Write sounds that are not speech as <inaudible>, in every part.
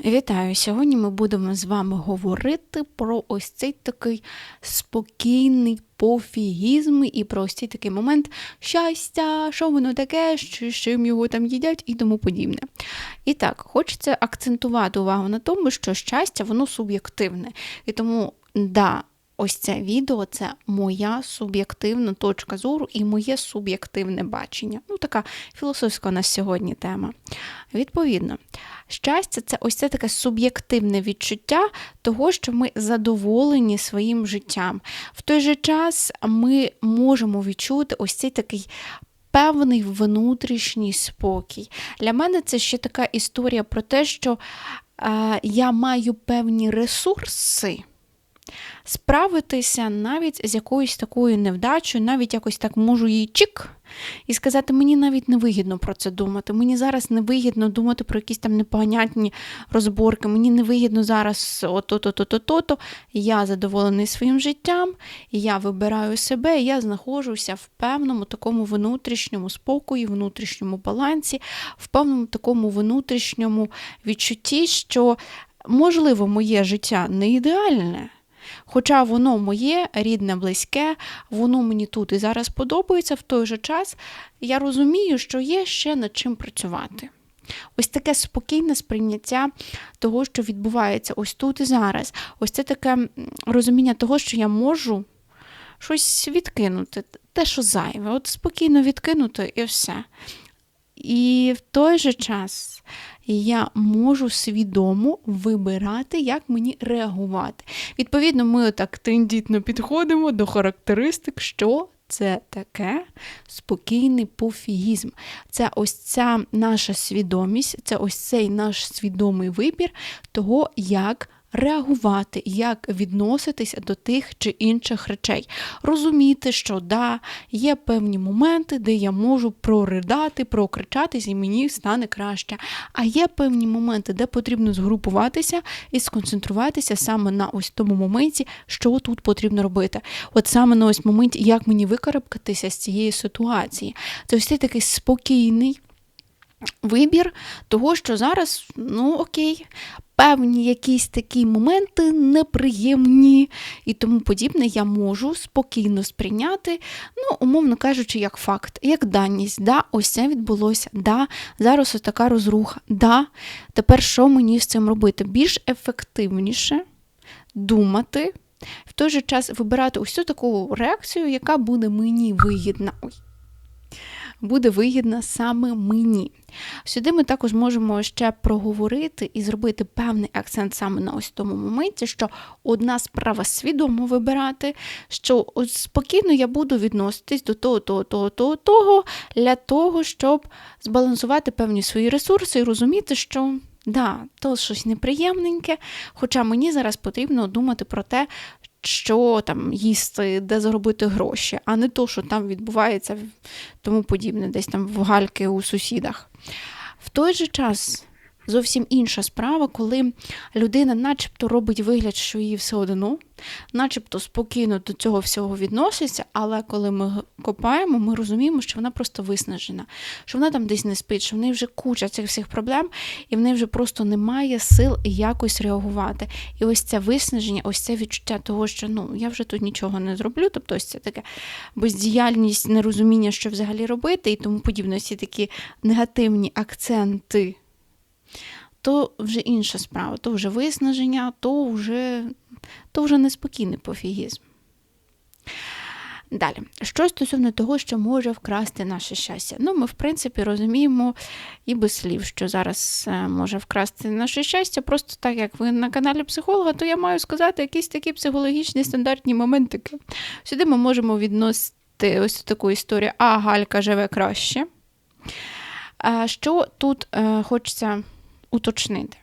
Вітаю! Сьогодні ми будемо з вами говорити про ось цей такий спокійний пофігізм і про ось цей такий момент щастя, що воно таке, з чим його там їдять і тому подібне. І так, хочеться акцентувати увагу на тому, що щастя, воно суб'єктивне. І тому, да, Ось це відео це моя суб'єктивна точка зору і моє суб'єктивне бачення. Ну, така філософська у нас сьогодні тема. Відповідно, щастя це ось це таке суб'єктивне відчуття того, що ми задоволені своїм життям. В той же час ми можемо відчути ось цей такий. Певний внутрішній спокій. Для мене це ще така історія про те, що е, я маю певні ресурси справитися навіть з якоюсь такою невдачею, навіть якось так можу їй чик, і сказати, мені навіть не вигідно про це думати. Мені зараз не вигідно думати про якісь там непонятні розборки, мені не вигідно зараз ото-то-то-то-то. Я задоволений своїм життям, я вибираю себе, я знаходжуся в певному такому внутрішньому спокої, внутрішньому балансі, в певному такому внутрішньому відчутті, що, можливо, моє життя не ідеальне. Хоча воно моє, рідне, близьке, воно мені тут і зараз подобається, в той же час я розумію, що є ще над чим працювати. Ось таке спокійне сприйняття того, що відбувається ось тут і зараз. Ось це таке розуміння того, що я можу щось відкинути, те, що зайве, от спокійно відкинути і все. І в той же час я можу свідомо вибирати, як мені реагувати. Відповідно, ми так тендітно підходимо до характеристик, що це таке спокійний пофігізм. Це ось ця наша свідомість, це ось цей наш свідомий вибір того, як реагувати, як відноситися до тих чи інших речей. Розуміти, що да, є певні моменти, де я можу проридати, прокричатись, і мені стане краще. А є певні моменти, де потрібно згрупуватися і сконцентруватися саме на ось тому моменті, що тут потрібно робити. От саме на ось моменті, як мені викарабкатися з цієї ситуації. Це ось цей такий спокійний. Вибір того, що зараз, ну окей, певні якісь такі моменти неприємні і тому подібне, я можу спокійно сприйняти, ну, умовно кажучи, як факт, як даність. Да, Ось це відбулося, да, зараз ось така розруха, да, тепер що мені з цим робити? Більш ефективніше думати, в той же час вибирати ось цю таку реакцію, яка буде мені вигідна. Ой буде вигідна саме мені. Сюди ми також можемо ще проговорити і зробити певний акцент саме на ось тому моменті, що одна справа свідомо вибирати, що спокійно я буду відноситись до того, того, того, того, того, для того, щоб збалансувати певні свої ресурси і розуміти, що. Да, то щось неприємненьке, хоча мені зараз потрібно думати про те, що там їсти, де заробити гроші, а не то, що там відбувається тому подібне, десь там в гальки у сусідах. В той же час зовсім інша справа, коли людина начебто робить вигляд, що їй все одно, начебто спокійно до цього всього відноситься, але коли ми копаємо, ми розуміємо, що вона просто виснажена, що вона там десь не спить, що в неї вже куча цих всіх проблем, і в неї вже просто немає сил якось реагувати. І ось це виснаження, ось це відчуття того, що ну я вже тут нічого не зроблю. Тобто ось це таке бездіяльність, нерозуміння, що взагалі робити, і тому подібне, всі такі негативні акценти то вже інша справа, то вже виснаження, то вже то вже неспокійний пофігізм. Далі, що стосовно того, що може вкрасти наше щастя. Ну, ми, в принципі, розуміємо і без слів, що зараз е, може вкрасти наше щастя. Просто так, як ви на каналі психолога, то я маю сказати якісь такі психологічні стандартні моментики. Сюди ми можемо відносити ось таку історію, а Галька живе краще. Що тут е, хочеться уточнити.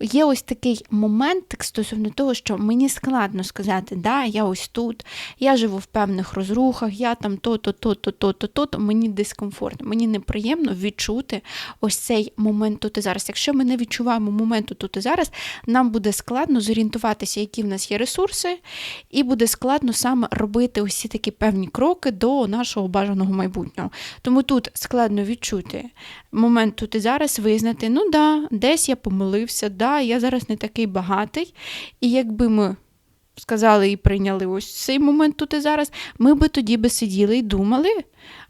Є ось такий момент стосовно того, що мені складно сказати, да, я ось тут, я живу в певних розрухах, я там то-то, то-то, то-то, то-то, мені дискомфортно, мені неприємно відчути ось цей момент тут і зараз. Якщо ми не відчуваємо моменту тут і зараз, нам буде складно зорієнтуватися, які в нас є ресурси, і буде складно саме робити ось ці такі певні кроки до нашого бажаного майбутнього. Тому тут складно відчути момент тут і зараз, визнати, ну да, десь я помилив провалився, да, я зараз не такий багатий. І якби ми сказали і прийняли ось цей момент тут і зараз, ми би тоді би сиділи і думали,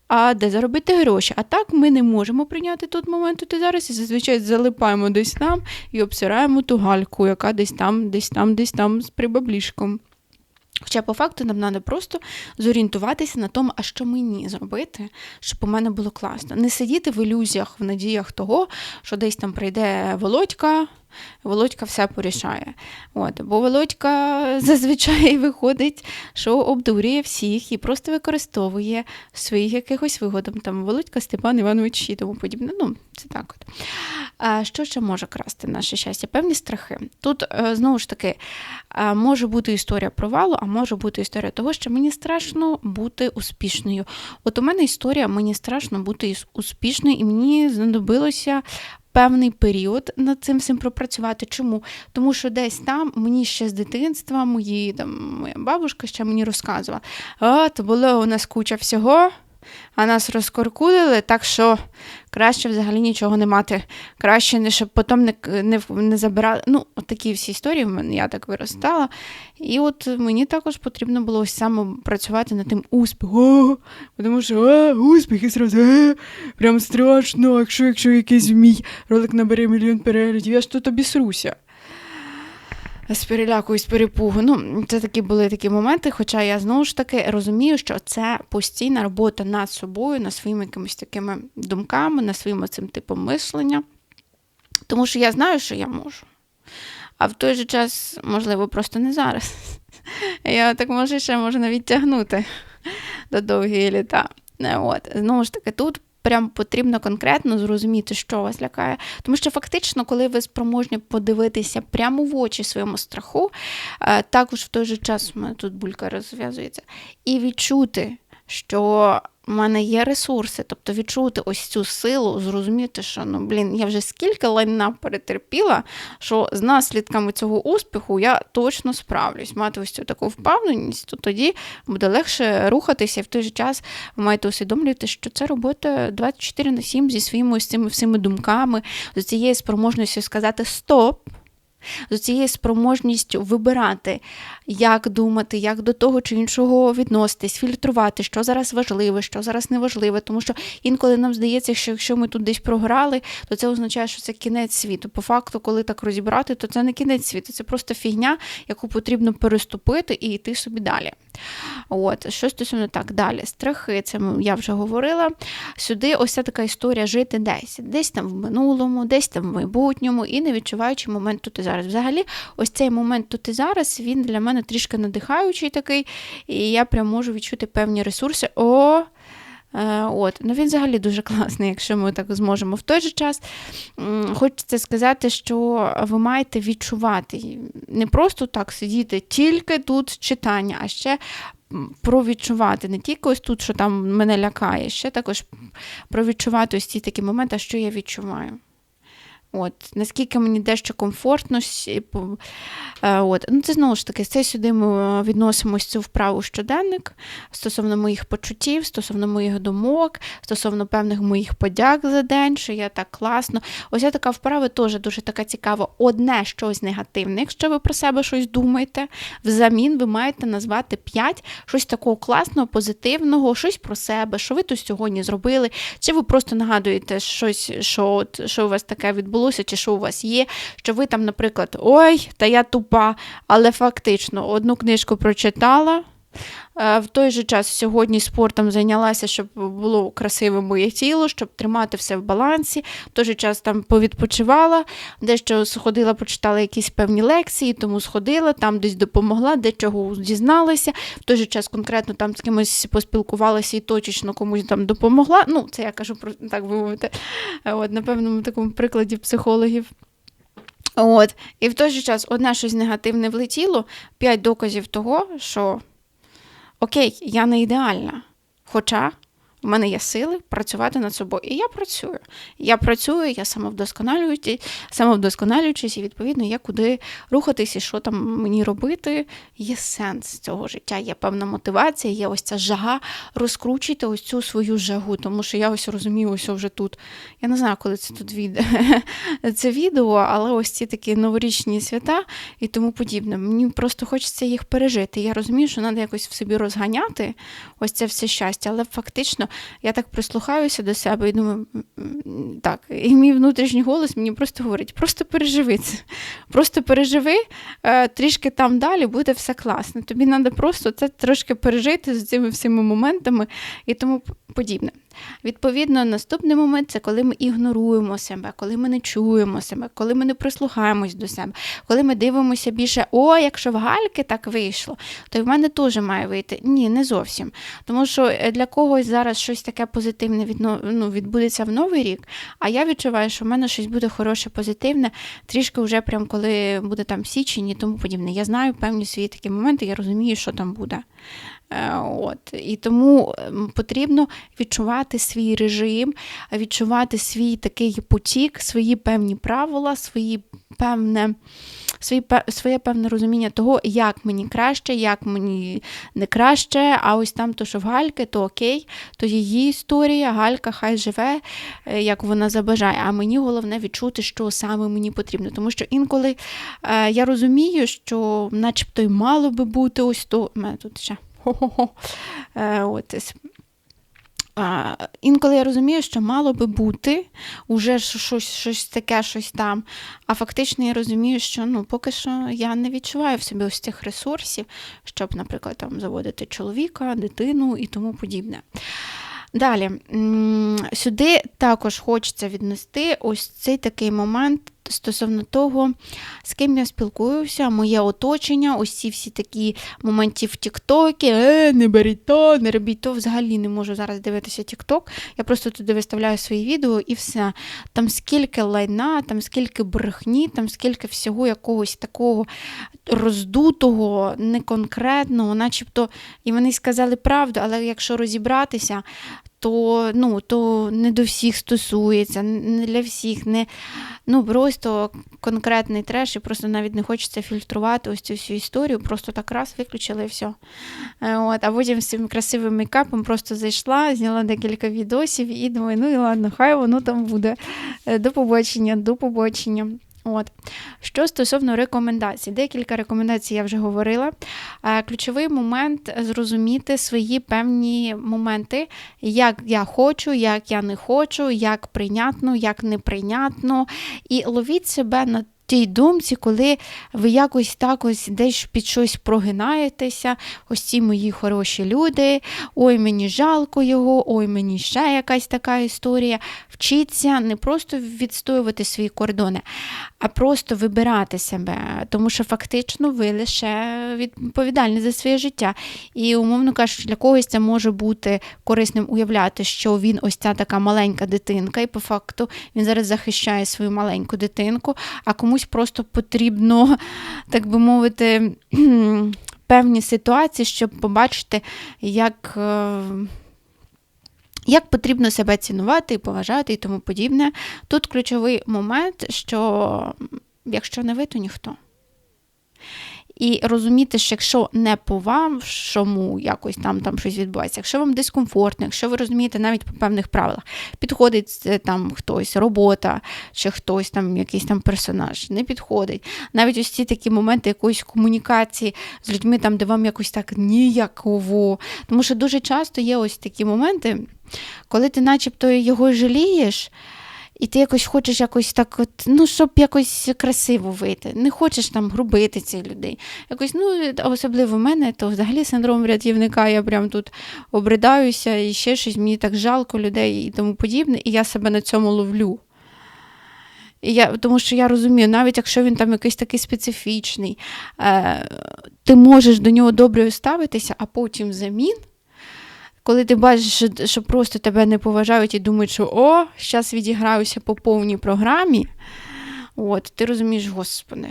а де заробити гроші. А так ми не можемо прийняти тут момент тут і зараз, і зазвичай залипаємо десь там і обсираємо ту гальку, яка десь там, десь там, десь там з прибаблішком. Хоча по факту нам треба просто зорієнтуватися на тому, а що мені зробити, щоб у мене було класно. Не сидіти в ілюзіях, в надіях того, що десь там прийде Володька, Володька все порішає. От, Бо Володька <laughs> зазвичай виходить, що обдурює всіх і просто використовує своїх якихось вигодом. Там Володька, Степан Іванович і тому подібне. Ну, це так от. А Що ще може красти наше щастя? Певні страхи. Тут, е, знову ж таки, е, може бути історія провалу, а може бути історія того, що мені страшно бути успішною. От у мене історія, мені страшно бути успішною, і мені знадобилося певний період над цим всім пропрацювати. Чому? Тому що десь там мені ще з дитинства, мої там моя бабушка ще мені розказувала, а то було у нас куча всього а нас розкоркулили, так що краще взагалі нічого не мати. Краще, не, щоб потім не не, не забирали. Ну, от такі всі історії в мене я так виростала. І от мені також потрібно було ось саме працювати над тим успіхом. Тому що а, успіх і зразу а, прям страшно, якщо якщо якийсь мій ролик набере мільйон переглядів, я ж тут обісруся з переляку і з перепугу. Ну, це такі були такі моменти, хоча я знову ж таки розумію, що це постійна робота над собою, над своїми якимись такими думками, над своїм цим типом мислення. Тому що я знаю, що я можу. А в той же час, можливо, просто не зараз. <laughs> Я так може ще можу навіть тягнути до довгої літа. От. Знову ж таки, тут прям потрібно конкретно зрозуміти, що вас лякає. Тому що фактично, коли ви спроможні подивитися прямо в очі своєму страху, е, також в той же час у мене тут булька розв'язується, і відчути, що у мене є ресурси, тобто відчути ось цю силу, зрозуміти, що ну блін, я вже скільки лайна перетерпіла, що з наслідками цього успіху я точно справлюсь. Мати ось цю таку впевненість, то тоді буде легше рухатися, і в той же час ви маєте усвідомлювати, що це робота 24 на 7 зі своїми ось цими всіми думками, з цією спроможністю сказати Стоп! з цією спроможністю вибирати, як думати, як до того чи іншого відноситись, фільтрувати, що зараз важливе, що зараз не важливе. Тому що інколи нам здається, що якщо ми тут десь програли, то це означає, що це кінець світу. По факту, коли так розібрати, то це не кінець світу, це просто фігня, яку потрібно переступити і йти собі далі. От, що стосовно так, далі. Страхи, це я вже говорила. Сюди ось ця така історія жити десь, десь там в минулому, десь там в майбутньому, і не відчуваючи момент тут і зараз. Взагалі, ось цей момент тут і зараз, він для мене трішки надихаючий такий, і я прям можу відчути певні ресурси. О, е, От, ну Він взагалі дуже класний, якщо ми так зможемо. В той же час хочеться сказати, що ви маєте відчувати, не просто так сидіти, тільки тут читання, а ще провідчувати не тільки ось тут, що там мене лякає, ще також провідчувати ось ці такі моменти, що я відчуваю. От, Наскільки мені дещо комфортно. Е, от. Ну, Це знову ж таки, це сюди ми відносимо цю вправу щоденник стосовно моїх почуттів, стосовно моїх думок, стосовно певних моїх подяк за день, що я так класно. Ось я така вправа теж дуже така цікава. Одне щось негативне, якщо ви про себе щось думаєте, взамін ви маєте назвати п'ять щось такого класного, позитивного, щось про себе, що ви тут сьогодні зробили, чи ви просто нагадуєте щось, що, що у вас таке відбулося відбулося, чи що у вас є, що ви там, наприклад, ой, та я тупа, але фактично одну книжку прочитала. Е, в той же час сьогодні спортом зайнялася, щоб було красиве моє тіло, щоб тримати все в балансі. В той же час там повідпочивала, дещо сходила, почитала якісь певні лекції, тому сходила, там десь допомогла, дечого дізналася. В той же час конкретно там з кимось поспілкувалася і точечно комусь там допомогла. Ну, це я кажу про так би мовити, от, на певному такому прикладі психологів. От, І в той же час одне щось негативне влетіло, п'ять доказів того, що окей, я не ідеальна. Хоча У мене є сили працювати над собою. І я працюю. Я працюю, я самовдосконалююсь, самовдосконалюючись, і відповідно є куди рухатись і що там мені робити. Є сенс цього життя, є певна мотивація, є ось ця жага. Розкручуйте ось цю свою жагу, тому що я ось розумію, ось вже тут. Я не знаю, коли це тут від... <laughs> це відео, але ось ці такі новорічні свята і тому подібне. Мені просто хочеться їх пережити. Я розумію, що треба якось в собі розганяти ось це все щастя, але фактично я так прислухаюся до себе і думаю, так, і мій внутрішній голос мені просто говорить: просто переживи це, просто переживи, е, трішки там далі буде все класно. Тобі треба просто це трошки пережити з цими всіма моментами і тому подібне. Відповідно, наступний момент це коли ми ігноруємо себе, коли ми не чуємо себе, коли ми не прислухаємось до себе, коли ми дивимося більше, о, якщо в гальки так вийшло, то й в мене теж має вийти. Ні, не зовсім. Тому що е, для когось зараз щось таке позитивне відно, ну, відбудеться в новий рік, а я відчуваю, що в мене щось буде хороше, позитивне, трішки вже прям коли буде там січень і тому подібне. Я знаю певні свої такі моменти, я розумію, що там буде. Е, от. І тому ем, потрібно відчувати свій режим, відчувати свій такий потік, свої певні правила, свої певне, свої, своє певне розуміння того, як мені краще, як мені не краще. А ось там, то що в Гальки, то окей, то її історія, Галька хай живе, е, як вона забажає. А мені головне відчути, що саме мені потрібно. Тому що інколи е, я розумію, що начебто й мало би бути ось то. Мене тут ще. Е, Інколи я розумію, що мало би бути уже щось щось таке, щось там. А фактично я розумію, що ну, поки що я не відчуваю в собі ось цих ресурсів, щоб, наприклад, там заводити чоловіка, дитину і тому подібне. Далі, сюди також хочеться віднести ось цей такий момент стосовно того, з ким я спілкуюся, моє оточення, ось ці всі такі моменти в Тіктокі, е, не беріть то, не робіть то. Взагалі не можу зараз дивитися Тікток. Я просто туди виставляю свої відео і все. Там скільки лайна, там скільки брехні, там скільки всього якогось такого роздутого, неконкретного, начебто, і вони сказали правду, але якщо розібратися, то ну, то не до всіх стосується, не для всіх, не ну, просто конкретний треш, і просто навіть не хочеться фільтрувати ось цю всю історію, просто так раз виключили і все. От, А потім з цим красивим мейкапом просто зайшла, зняла декілька відосів і думаю, ну і ладно, хай воно там буде. Е, до побачення, до побачення. От. Що стосовно рекомендацій, декілька рекомендацій я вже говорила. Ключовий момент зрозуміти свої певні моменти, як я хочу, як я не хочу, як прийнятно, як неприйнятно. І ловіть себе на тій думці, коли ви якось так ось десь під щось прогинаєтеся, ось ці мої хороші люди, ой, мені жалко його, ой, мені ще якась така історія. Вчіться не просто відстоювати свої кордони, а просто вибирати себе, тому що фактично ви лише відповідальні за своє життя. І, умовно кажучи, для когось це може бути корисним уявляти, що він ось ця така маленька дитинка, і по факту він зараз захищає свою маленьку дитинку, а комусь просто потрібно, так би мовити, <clears throat> певні ситуації, щоб побачити, як. Е, як потрібно себе цінувати і поважати і тому подібне. Тут ключовий момент, що якщо не ви, то ніхто. І розуміти, що якщо не по вам, чому якось там там щось відбувається, якщо вам дискомфортно, якщо ви розумієте навіть по певних правилах, підходить е, там хтось, робота, чи хтось там, якийсь там персонаж, не підходить. Навіть ось ці такі моменти якоїсь комунікації з людьми, там, де вам якось так ніяково. Тому що дуже часто є ось такі моменти, коли ти начебто його жалієш. І ти якось хочеш якось так, от, ну, щоб якось красиво вийти. Не хочеш там грубити цих людей. Якось, ну, Особливо в мене, то взагалі синдром рятівника, я прям тут обридаюся і ще щось, мені так жалко людей і тому подібне, і я себе на цьому ловлю. І я, Тому що я розумію, навіть якщо він там якийсь такий специфічний, е, ти можеш до нього добре ставитися, а потім замін коли ти бачиш, що просто тебе не поважають і думають, що о, зараз відіграюся по повній програмі, от, ти розумієш, господи.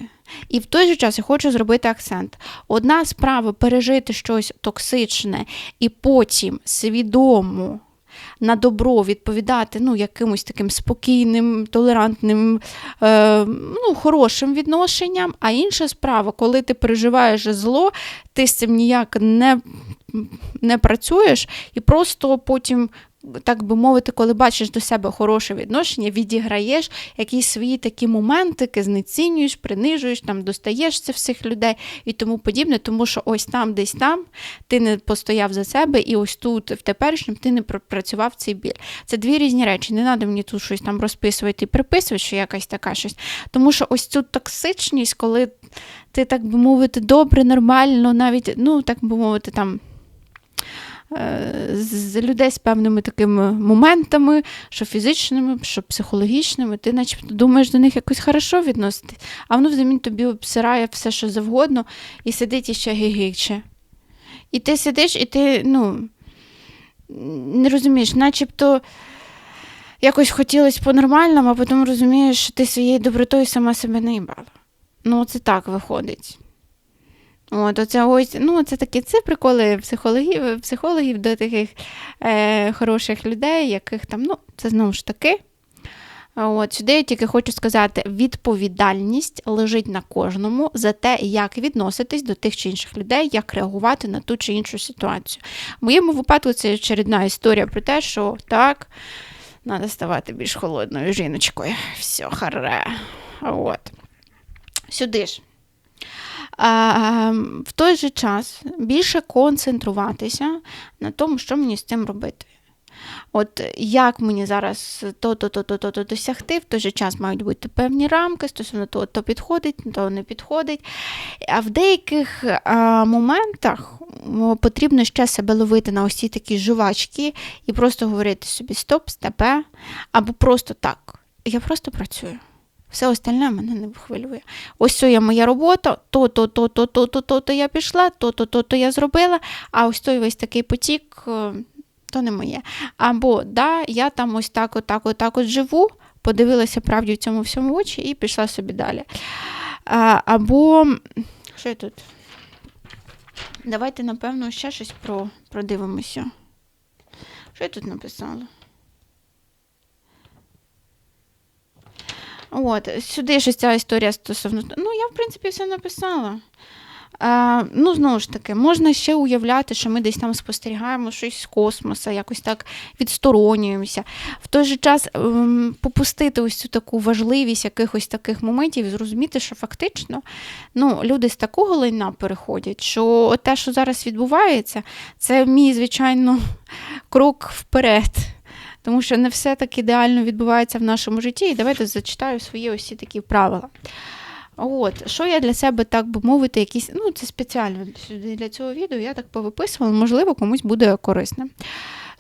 І в той же час я хочу зробити акцент. Одна справа пережити щось токсичне і потім свідомо на добро відповідати ну, якимось таким спокійним, толерантним, е, ну, хорошим відношенням. А інша справа, коли ти переживаєш зло, ти з цим ніяк не, не працюєш і просто потім так би мовити, коли бачиш до себе хороше відношення, відіграєш якісь свої такі моментики, знецінюєш, принижуєш, там достаєш це всіх людей і тому подібне, тому що ось там, десь там ти не постояв за себе, і ось тут, в теперішньому, ти не пропрацював цей біль. Це дві різні речі. Не треба мені тут щось там розписувати і приписувати, що якась така щось. Тому що ось цю токсичність, коли ти, так би мовити, добре, нормально, навіть, ну, так би мовити, там з людей з певними такими моментами, що фізичними, що психологічними, ти начебто думаєш до них якось хорошо відносити, а воно взамін тобі обсирає все, що завгодно, і сидить іще гігиче. І ти сидиш, і ти, ну, не розумієш, начебто якось хотілося по-нормальному, а потім розумієш, що ти своєю добротою сама себе не їбала. Ну, це так виходить. От, оце ось, ну, Це такі це приколи психологів психологів до таких е, хороших людей, яких там, ну, це знову ж таки. От, Сюди я тільки хочу сказати, відповідальність лежить на кожному за те, як відноситись до тих чи інших людей, як реагувати на ту чи іншу ситуацію. В моєму випадку це очередна історія про те, що так, треба ставати більш холодною жіночкою. Все, харе. От. Сюди ж. В той же час більше концентруватися на тому, що мені з цим робити. От як мені зараз то-то-то-то-то досягти, в той же час мають бути певні рамки, стосовно того, то підходить, то не підходить. А в деяких а, моментах потрібно ще себе ловити на ось ці такі жувачки і просто говорити собі стоп, степе, або просто так. Я просто працюю. Все остальне мене не хвилює. Ось це є моя робота, то-то, то-то, то-то, то-то я пішла, то-то, то-то я зробила, а ось той весь такий потік е, то не моє. Або да, я там ось так, отак, отак от живу, подивилася правді в цьому всьому очі і пішла собі далі. Або що я тут? Давайте, напевно, ще щось про, продивимося. Що я тут написала? От, Сюди ж ця історія стосовно. Ну, я, в принципі, все написала. А, Ну, знову ж таки, можна ще уявляти, що ми десь там спостерігаємо щось з космоса, якось так відсторонюємося. В той же час ем, попустити ось цю таку важливість якихось таких моментів зрозуміти, що фактично ну, люди з такого лайна переходять, що те, що зараз відбувається, це мій, звичайно, <laughs> крок вперед тому що не все так ідеально відбувається в нашому житті. І давайте зачитаю свої ось такі правила. От, Що я для себе, так би мовити, якісь, ну це спеціально для цього відео, я так повиписувала, можливо, комусь буде корисним.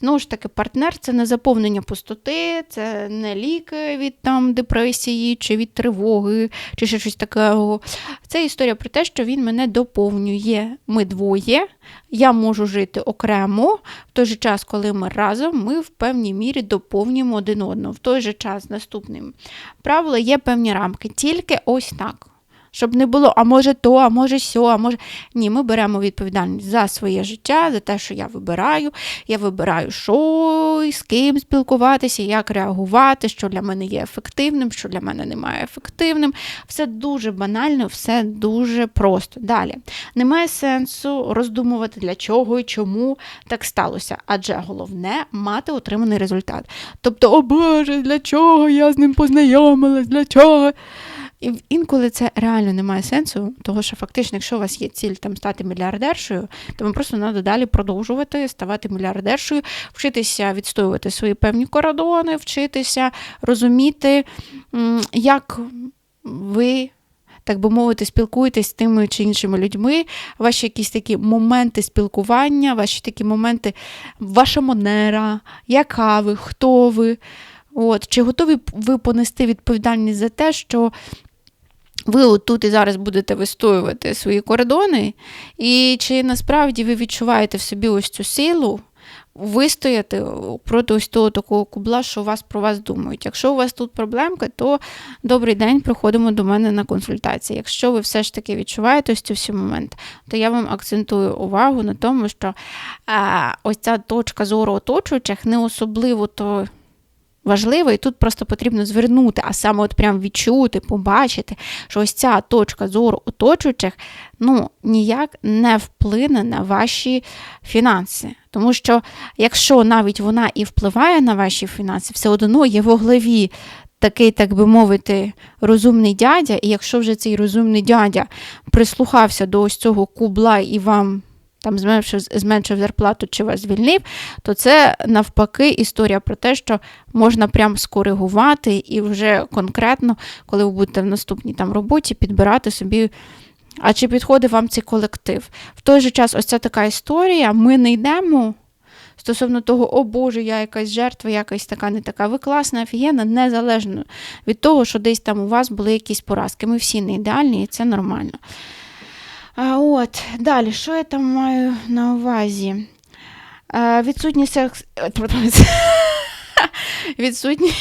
Знову ж таки, партнер це не заповнення пустоти, це не ліки від там депресії, чи від тривоги, чи ще щось такого. Це історія про те, що він мене доповнює. Ми двоє. Я можу жити окремо в той же час, коли ми разом, ми в певній мірі доповнюємо один одного. В той же час наступним правило є певні рамки. Тільки ось так щоб не було, а може то, а може сьо, а може. Ні, ми беремо відповідальність за своє життя, за те, що я вибираю. Я вибираю, що і з ким спілкуватися, як реагувати, що для мене є ефективним, що для мене немає ефективним. Все дуже банально, все дуже просто. Далі. Немає сенсу роздумувати, для чого і чому так сталося. Адже головне мати отриманий результат. Тобто, о Боже, для чого я з ним познайомилась, для чого? І інколи це реально не має сенсу, тому що фактично, якщо у вас є ціль там стати мільярдершою, то вам просто треба далі продовжувати ставати мільярдершою, вчитися відстоювати свої певні кордони, вчитися розуміти, як ви. Так би мовити, спілкуєтесь з тими чи іншими людьми, ваші якісь такі моменти спілкування, ваші такі моменти, ваша манера, яка ви, хто ви. От, Чи готові ви понести відповідальність за те, що ви отут і зараз будете вистоювати свої кордони, і чи насправді ви відчуваєте в собі ось цю силу вистояти проти ось того такого кубла, що вас про вас думають. Якщо у вас тут проблемка, то добрий день, приходимо до мене на консультації. Якщо ви все ж таки відчуваєте ось ці всі моменти, то я вам акцентую увагу на тому, що а, ось ця точка зору оточуючих не особливо то важливо, і тут просто потрібно звернути, а саме от прям відчути, побачити, що ось ця точка зору оточуючих ну, ніяк не вплине на ваші фінанси. Тому що, якщо навіть вона і впливає на ваші фінанси, все одно є в голові такий, так би мовити, розумний дядя, і якщо вже цей розумний дядя прислухався до ось цього кубла і вам там зменшив зменшив зарплату чи вас звільнив, то це навпаки історія про те, що можна прям скоригувати і вже конкретно, коли ви будете в наступній там роботі, підбирати собі. А чи підходить вам цей колектив? В той же час, ось ця така історія, ми не йдемо стосовно того, о Боже, я якась жертва, якась така, не така. Ви класна, офігенна, незалежно від того, що десь там у вас були якісь поразки. Ми всі не ідеальні, і це нормально. От, Далі, що я там маю на увазі? А, Відсутній секс. Відсутній.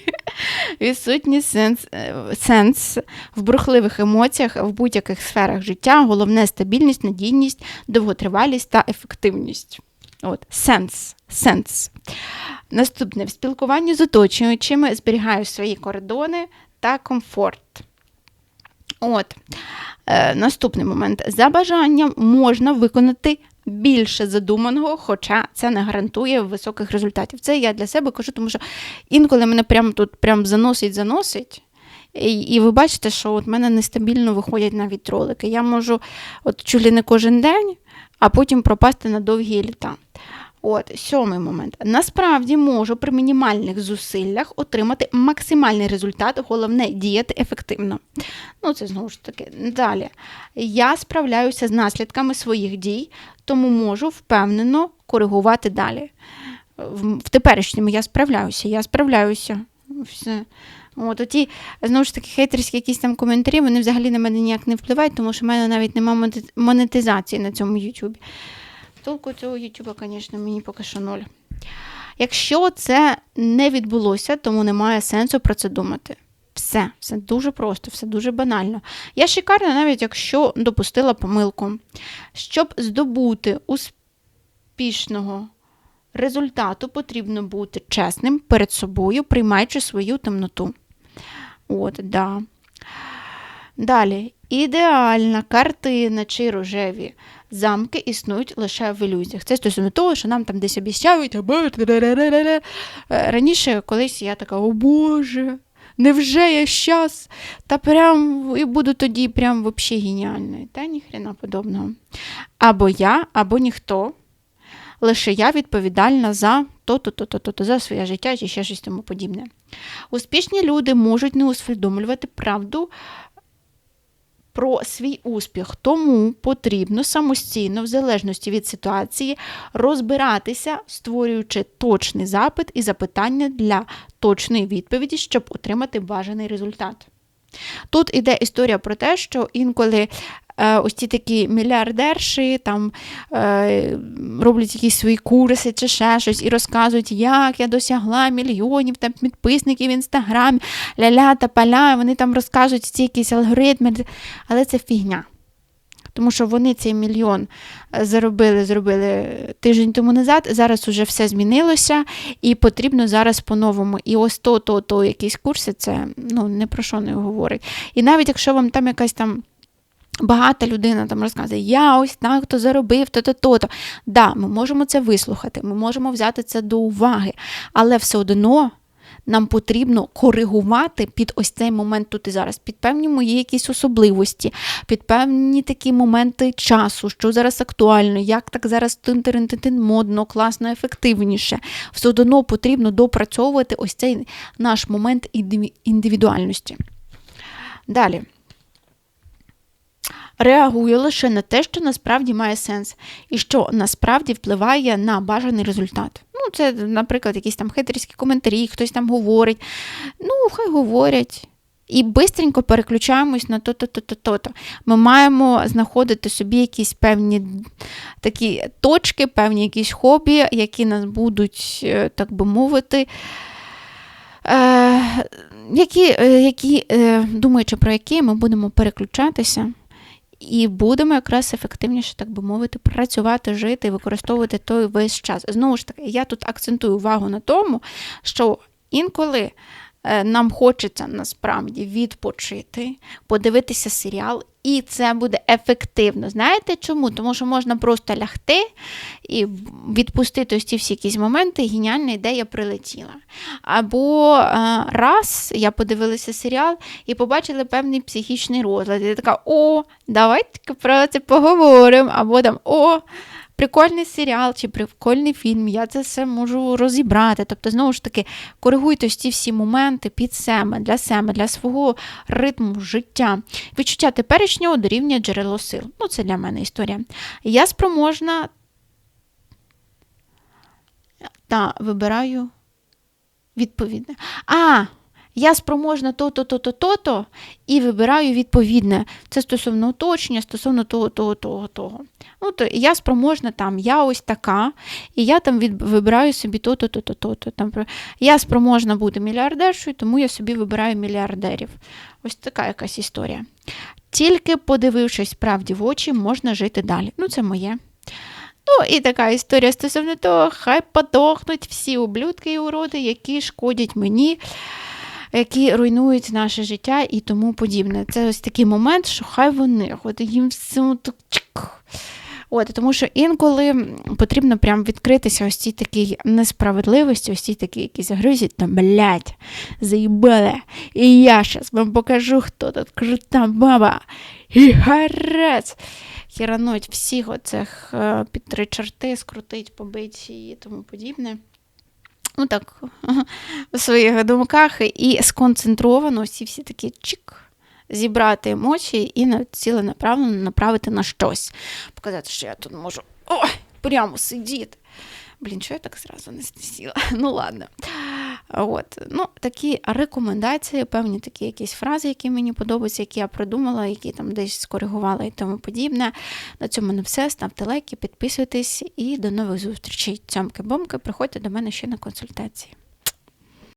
<laughs> Відсутній <laughs> сенс сенс в бурхливих емоціях в будь-яких сферах життя, головне стабільність, надійність, довготривалість та ефективність. От, Сенс. Сенс. Наступне в спілкуванні з оточуючими зберігаю свої кордони та комфорт. От. Е, Наступний момент. За бажанням можна виконати більше задуманого, хоча це не гарантує високих результатів. Це я для себе кажу, тому що інколи мене прямо тут прям заносить-заносить. І і ви бачите, що от мене нестабільно виходять навіть ролики. Я можу от чулі не кожен день, а потім пропасти на довгі літа. От, сьомий момент. Насправді можу при мінімальних зусиллях отримати максимальний результат, головне діяти ефективно. Ну, це знову ж таки. Далі. Я справляюся з наслідками своїх дій, тому можу впевнено коригувати далі. В, теперішньому я справляюся, я справляюся. Все. От оті, знову ж таки, хейтерські якісь там коментарі, вони взагалі на мене ніяк не впливають, тому що в мене навіть немає монетизації на цьому YouTube. Толку цього Ютуба, звісно, мені поки що ноль. Якщо це не відбулося, тому немає сенсу про це думати. Все, все дуже просто, все дуже банально. Я шикарна, навіть якщо допустила помилку. Щоб здобути успішного результату, потрібно бути чесним перед собою, приймаючи свою темноту. От, да. Далі, ідеальна картина чи рожеві замки існують лише в ілюзіях. Це стосовно того, що нам там десь обіцяють. Е, раніше колись я така, о Боже, невже я щас? Та прям і буду тоді прям взагалі геніальною. Та ніхрена подобного. Або я, або ніхто. Лише я відповідальна за то-то, то-то, то-то, за своє життя чи ще щось тому подібне. Успішні люди можуть не усвідомлювати правду про свій успіх, тому потрібно самостійно, в залежності від ситуації, розбиратися, створюючи точний запит і запитання для точної відповіді, щоб отримати бажаний результат. Тут іде історія про те, що інколи ось ці такі мільярдерші там е, роблять якісь свої курси чи ще щось і розказують, як я досягла мільйонів там підписників в інстаграмі, ля-ля та паля, вони там розкажуть ці якісь алгоритми, але це фігня. Тому що вони цей мільйон е, заробили, зробили тиждень тому назад. Зараз уже все змінилося, і потрібно зараз по-новому. І ось то, то, то якісь курси, це ну, не про що не говорить. І навіть якщо вам там якась там. Багата людина там розказує, я ось так то заробив, то-то, то-то. Да, ми можемо це вислухати, ми можемо взяти це до уваги, але все одно нам потрібно коригувати під ось цей момент тут і зараз, під певні мої якісь особливості, під певні такі моменти часу, що зараз актуально, як так зараз тин модно, класно, ефективніше. Все одно потрібно допрацьовувати ось цей наш момент індивідуальності. Далі реагує лише на те, що насправді має сенс, і що насправді впливає на бажаний результат. Ну, це, наприклад, якісь там хитрські коментарі, хтось там говорить. Ну, хай говорять. І бистренько переключаємось на то-то, то-то, то-то. Ми маємо знаходити собі якісь певні такі точки, певні якісь хобі, які нас будуть, е, так би мовити, е, які, е, які, думаючи про які, ми будемо переключатися. І будемо якраз ефективніше, так би мовити, працювати, жити і використовувати той весь час. Знову ж таки, я тут акцентую увагу на тому, що інколи е, нам хочеться насправді відпочити, подивитися серіал, і це буде ефективно. Знаєте чому? Тому що можна просто лягти і відпустити ось ці всі якісь моменти, геніальна ідея прилетіла. Або е, раз я подивилася серіал і побачила певний психічний розлад. І я така, о, давайте про це поговоримо. Або там, о, прикольний серіал чи прикольний фільм, я це все можу розібрати. Тобто, знову ж таки, коригуйте ці всі моменти під себе, для себе, для свого ритму життя. Відчуття теперішнього дорівнює джерело сил. Ну, це для мене історія. Я спроможна та вибираю відповідне. А, я спроможна то-то, то-то, то-то, і вибираю відповідне. Це стосовно уточнення, стосовно того, того, того, того. Ну, то я спроможна там, я ось така, і я там від, вибираю собі то-то, то-то, то-то. Там, я спроможна бути мільярдершою, тому я собі вибираю мільярдерів. Ось така якась історія. Тільки подивившись правді в очі, можна жити далі. Ну, це моє. Ну, і така історія стосовно того, хай подохнуть всі ублюдки і уроди, які шкодять мені, які руйнують наше життя і тому подібне. Це ось такий момент, що хай вони, от їм все так. От, тому що інколи потрібно прям відкритися ось цій такій несправедливості, ось цій такій якійсь гризі, та блядь, заїбали. І я щас вам покажу, хто тут крута баба. І гарець. Хірануть всіх оцих е, під три чорти, скрутить, побить і тому подібне. Ну так, <laughs> у своїх думках і сконцентровано всі всі такі чик. Зібрати емоції і на- ціленаправленно направити на щось. Показати, що я тут можу ой, прямо сидіти. Блін, що я так зразу не сіла? <laughs> Ну ладно. От. Ну, такі рекомендації, певні такі якісь фрази, які мені подобаються, які я придумала, які там десь скоригувала і тому подібне. На цьому не все. Ставте лайки, підписуйтесь і до нових зустрічей. Цьомки-бомки, приходьте до мене ще на консультації.